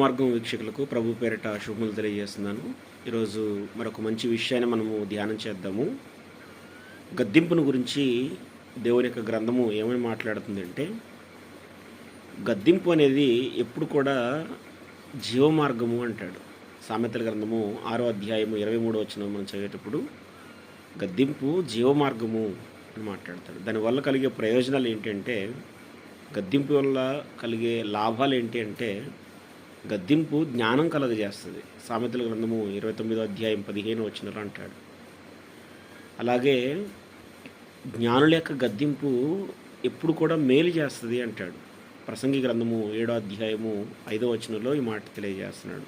జీవమార్గం వీక్షకులకు ప్రభు పేరిట శుభములు తెలియజేస్తున్నాను. ఈరోజు మరొక మంచి విషయాన్ని మనము ధ్యానం చేద్దాము. గద్దింపును గురించి దేవుని యొక్క గ్రంథము ఏమని మాట్లాడుతుంది అంటే గద్దింపు అనేది ఎప్పుడు కూడా జీవమార్గము అంటాడు. సామెతల గ్రంథము ఆరో అధ్యాయము ఇరవై మూడో వచ్చిన మనం చదివేటప్పుడు గద్దింపు జీవమార్గము అని మాట్లాడతాడు. దానివల్ల కలిగే ప్రయోజనాలు ఏంటంటే గద్దింపు వల్ల కలిగే లాభాలు ఏంటి అంటే గద్దింపు జ్ఞానం కలగజేస్తుంది సామెతల గ్రంథము ఇరవై తొమ్మిదో అధ్యాయం పదిహేను వచ్చినట్లు అంటాడు. అలాగే జ్ఞానుల యొక్క గద్దింపు ఎప్పుడు కూడా మేలు చేస్తుంది అంటాడు. ప్రసంగి గ్రంథము ఏడో అధ్యాయము ఐదో వచనంలో ఈ మాట తెలియజేస్తున్నాడు.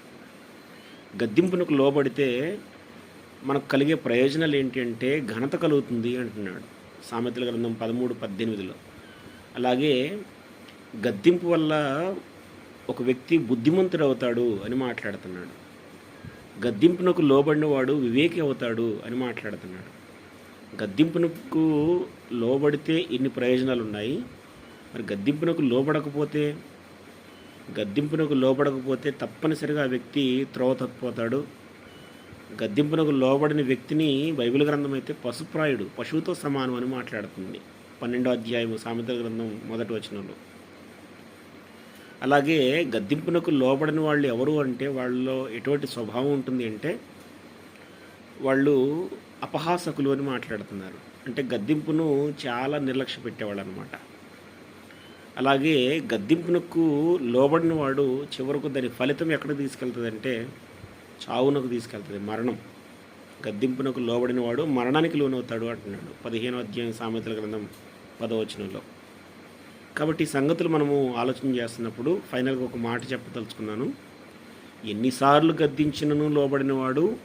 గద్దింపునకు లోబడితే మనకు కలిగే ప్రయోజనాలు ఏంటి అంటే ఘనత కలుగుతుంది అంటున్నాడు. సామెతల గ్రంథం పదమూడు పద్దెనిమిదిలో. అలాగే గద్దింపు వల్ల ఒక వ్యక్తి బుద్ధిమంతుడు అవుతాడు అని మాట్లాడుతున్నాడు. గద్దింపునకు లోబడినవాడు వివేకి అవుతాడు అని మాట్లాడుతున్నాడు. గద్దింపునకు లోబడితే ఇన్ని ప్రయోజనాలు ఉన్నాయి మరి గద్దింపునకు లోబడకపోతే గద్దింపునకు లోబడకపోతే తప్పనిసరిగా ఆ వ్యక్తి త్రోవ తప్పిపోతాడు. గద్దింపునకు లోబడిన వ్యక్తిని బైబిల్ గ్రంథం అయితే పశుప్రాయుడు పశువుతో సమానం అని మాట్లాడుతుంది. పన్నెండో అధ్యాయము సామెత గ్రంథం మొదటి వచనంలో. అలాగే గద్దింపునకు లోబడిన వాళ్ళు ఎవరు అంటే వాళ్ళలో ఎటువంటి స్వభావం ఉంటుంది అంటే వాళ్ళు అపహాసకులు అని మాట్లాడుతున్నారు. అంటే గద్దింపును చాలా నిర్లక్ష్య పెట్టేవాళ్ళు అనమాట అలాగే గద్దింపునకు లోబడిన వాడు చివరకు దాని ఫలితం ఎక్కడ తీసుకెళ్తుంది అంటే చావునకు తీసుకెళ్తుంది మరణం. గద్దింపునకు లోబడిన వాడు మరణానికి లోనవుతాడు అంటున్నాడు. పదిహేనో అధ్యాయం సామెతల గ్రంథం పదవచనంలో. కాబట్టి ఈ సంగతులు మనము ఆలోచన చేస్తున్నప్పుడు ఫైనల్గా ఒక మాట చెప్పదలుచుకున్నాను. ఎన్నిసార్లు గద్దించినను లోబడినవాడు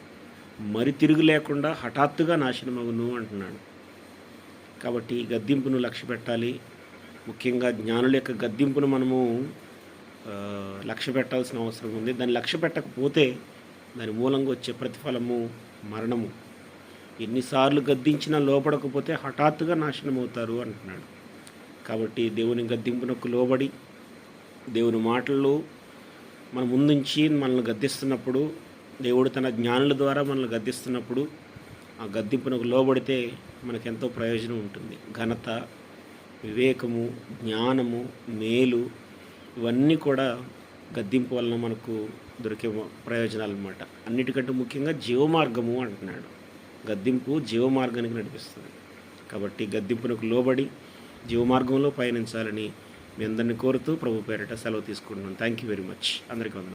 మరి తిరుగు లేకుండా హఠాత్తుగా నాశనమగును అంటున్నాడు. కాబట్టి గద్దింపును లక్ష్య పెట్టాలి. ముఖ్యంగా జ్ఞానుల యొక్క గద్దింపును మనము లక్ష్య పెట్టాల్సిన అవసరం ఉంది. దాన్ని లక్ష్య పెట్టకపోతే దాని మూలంగా వచ్చే ప్రతిఫలము మరణము. ఎన్నిసార్లు గద్దించినా లోపడకపోతే హఠాత్తుగా నాశనం అవుతారు అంటున్నాడు. కాబట్టి దేవుని గద్దింపునకు లోబడి దేవుని మాటలు మన ముందుంచి మనల్ని గద్దిస్తున్నప్పుడు దేవుడు తన జ్ఞానుల ద్వారా మనల్ని గద్దిస్తున్నప్పుడు ఆ గద్దింపునకు లోబడితే మనకెంతో ప్రయోజనం ఉంటుంది. ఘనత వివేకము జ్ఞానము మేలు ఇవన్నీ కూడా గద్దింపు వలన మనకు దొరికే ప్రయోజనాలు అన్నమాట అన్నిటికంటే ముఖ్యంగా జీవమార్గము అంటున్నాడు. గద్దింపు జీవమార్గానికి నడిపిస్తుంది. కాబట్టి గద్దింపునకు లోబడి జీవమార్గంలో పయనించాలని మీ అందరిని కోరుతూ ప్రభు పేరిట సెలవు తీసుకుంటున్నాను. థ్యాంక్ యూ వెరీ మచ్ అందరికీ వందనాలు.